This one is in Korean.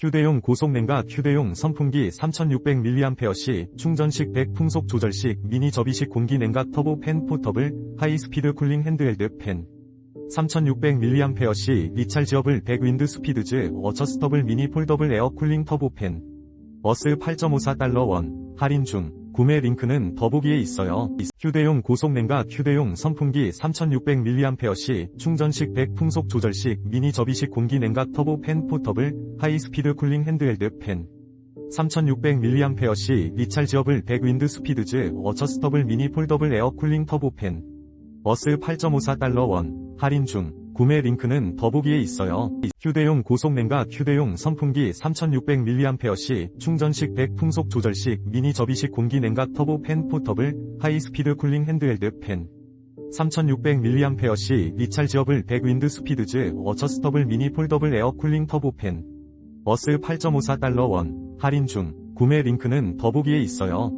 휴대용 고속냉각 휴대용 선풍기 3600mAh 충전식 100 풍속 조절식 미니 접이식 공기 냉각 터보 팬 포터블 하이스피드 쿨링 핸드헬드 팬 3600mAh 리찰지어블 100 윈드 스피드즈 어처스터블 미니 폴더블 에어 쿨링 터보 팬 어스 8.54달러 원 할인 중 구매 링크는 더보기에 있어요. 휴대용 고속냉각 휴대용 선풍기 3600mAh 충전식 100 풍속 조절식 미니 접이식 공기 냉각 터보 팬 포터블 하이스피드 쿨링 핸드헬드 팬 3600mAh 리찰지어블 100 윈드 스피드즈 어처스터블 미니 폴더블 에어 쿨링 터보 팬 어스 8.54달러 원 할인 중 구매 링크는 더보기에 있어요. 휴대용 고속냉각 휴대용 선풍기 3600mAh 충전식 100 풍속 조절식 미니 접이식 공기 냉각 터보 팬 포터블 하이스피드 쿨링 핸드헬드 팬 3600mAh 리찰지어블 100 윈드 스피드즈 어처스터블 미니 폴더블 에어 쿨링 터보 팬 어스 8.54달러 원 할인 중 구매 링크는 더보기에 있어요.